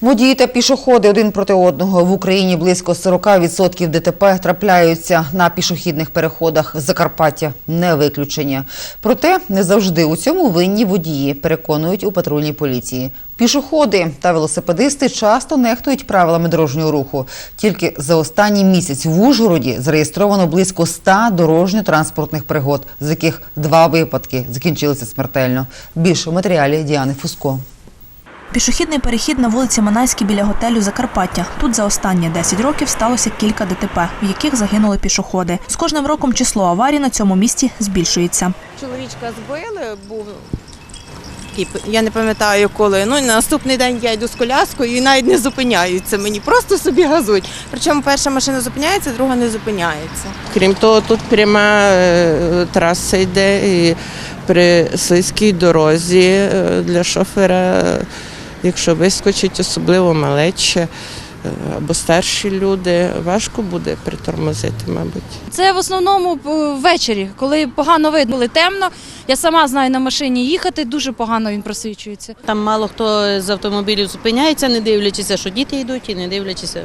Водії та пішоходи один проти одного. В Україні близько 40% ДТП трапляються на пішохідних переходах. Закарпаття не виключення. Проте не завжди у цьому винні водії, переконують у патрульній поліції. Пішоходи та велосипедисти часто нехтують правилами дорожнього руху. Тільки за останній місяць в Ужгороді зареєстровано близько 100 дорожньо-транспортних пригод, з яких два випадки закінчилися смертельно. Більше в матеріалі Діани Фуско. Пішохідний перехід на вулиці Манайській біля готелю Закарпаття. Тут за останні 10 років сталося кілька ДТП, в яких загинули пішоходи. З кожним роком число аварій на цьому місці збільшується. Чоловічка збили, був я не пам'ятаю коли. Ну на наступний день я йду з коляскою і навіть не зупиняються мені, просто собі газують. Причому перша машина зупиняється, друга не зупиняється. Крім того, тут пряма е, траса йде і при слизькій дорозі е, для шофера, якщо вискочить, особливо малече. Або старші люди, важко буде притормозити, мабуть. Це в основному е, ввечері, коли погано видно, коли темно. Я сама знаю на машині їхати, дуже погано він просвічується. Там мало хто з автомобілів зупиняється, не дивлячись, що діти йдуть, і не дивлячись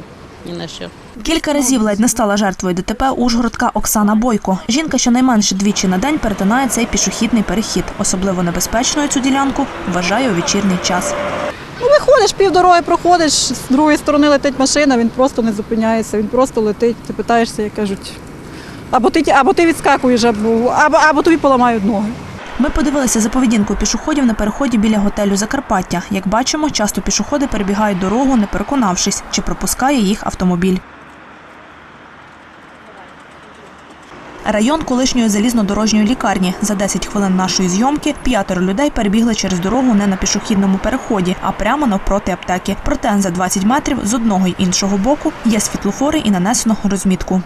ні на що. Кілька разів ледь не стала жертвою ДТП ужгородка Оксана Бойко. Жінка щонайменше двічі на день перетинає цей пішохідний перехід. Особливо небезпечною цю ділянку вважає у вечірній час. Ну, виходиш, півдороги проходиш, з другої сторони летить машина, він просто не зупиняється, він просто летить. Ти питаєшся, як кажуть, або ти, або ти відскакуєш, або, або, або тобі поламають ноги. Ми подивилися за поведінкою пішоходів на переході біля готелю Закарпаття. Як бачимо, часто пішоходи перебігають дорогу, не переконавшись, чи пропускає їх автомобіль. Район колишньої залізнодорожньої лікарні. За 10 хвилин нашої зйомки п'ятеро людей перебігли через дорогу не на пішохідному переході, а прямо навпроти аптеки. Проте за 20 метрів з одного й іншого боку є світлофори і нанесено розмітку.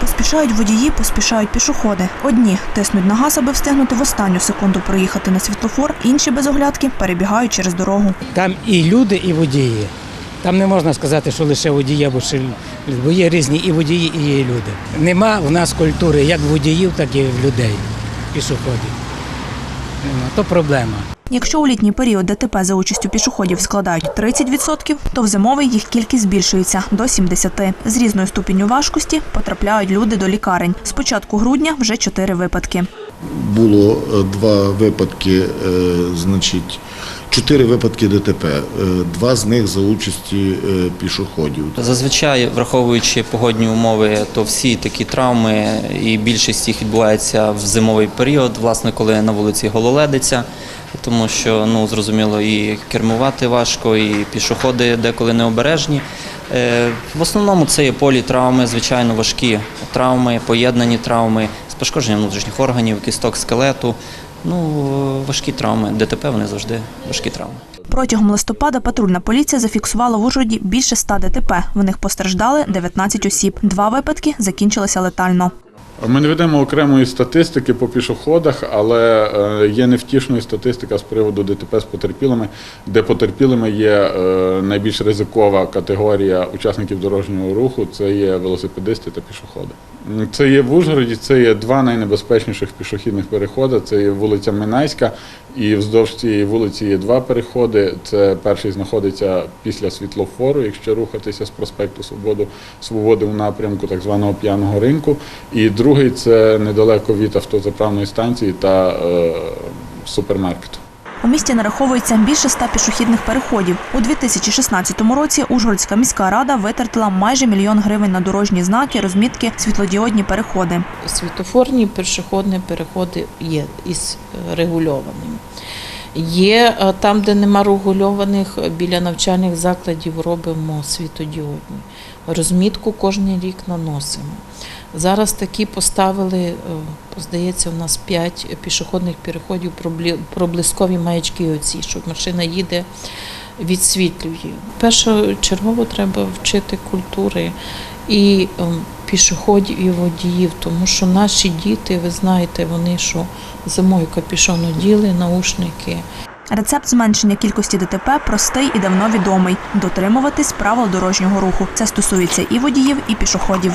Поспішають водії, поспішають пішоходи. Одні тиснуть на газ, аби встигнути в останню секунду проїхати на світлофор, інші без оглядки перебігають через дорогу. Там і люди, і водії. Там не можна сказати, що лише водії або ще люди, бо є різні і водії, і є люди. Нема в нас культури як водіїв, так і в людей, пішоходів. Нема. То проблема. Якщо у літній період ДТП за участю пішоходів складають 30%, то в зимовий їх кількість збільшується до 70%. З різною ступінню важкості потрапляють люди до лікарень. З початку грудня вже 4 випадки. Було е, два випадки, е, значить, чотири випадки ДТП, е, два з них за участі е, пішоходів. Зазвичай, враховуючи погодні умови, то всі такі травми і більшість їх відбувається в зимовий період, власне, коли на вулиці гололедиться, тому що ну зрозуміло, і кермувати важко, і пішоходи деколи необережні. Е, В основному це є політравми, звичайно, важкі травми, поєднані травми з пошкодженням внутрішніх органів, кісток скелету. Ну, важкі травми. ДТП вони завжди важкі травми. Протягом листопада патрульна поліція зафіксувала в Ужгороді більше 100 ДТП. В них постраждали 19 осіб. Два випадки закінчилися летально. Ми не ведемо окремої статистики по пішоходах, але е, є невтішною статистика з приводу ДТП з потерпілими, де потерпілими є е, найбільш ризикова категорія учасників дорожнього руху це є велосипедисти та пішоходи. Це є в Ужгороді, це є два найнебезпечніших пішохідних переходи. Це є вулиця Минайська, і вздовж цієї вулиці є два переходи. Це перший знаходиться після світлофору, якщо рухатися з проспекту Свободи, Свободи у напрямку так званого п'яного ринку. І другий це недалеко від автозаправної станції та е, супермаркету. У місті нараховується більше 100 пішохідних переходів. У 2016 році Ужгородська міська рада витратила майже мільйон гривень на дорожні знаки, розмітки, світлодіодні переходи. світофорні пішохідні переходи є із регульованими. Є е, там, де нема регульованих, біля навчальних закладів робимо світодіодні. Розмітку кожен рік наносимо. Зараз такі поставили, е, здається, у нас 5 пішохідних переходів, проблискові маячки оці, щоб машина їде, відсвітлює. Першочергово треба вчити культури і ем, пішоходів, і водіїв, тому що наші діти, ви знаєте, вони що зимою капюшон оділи, наушники. Рецепт зменшення кількості ДТП простий і давно відомий. Дотримуватись правил дорожнього руху. Це стосується і водіїв, і пішоходів.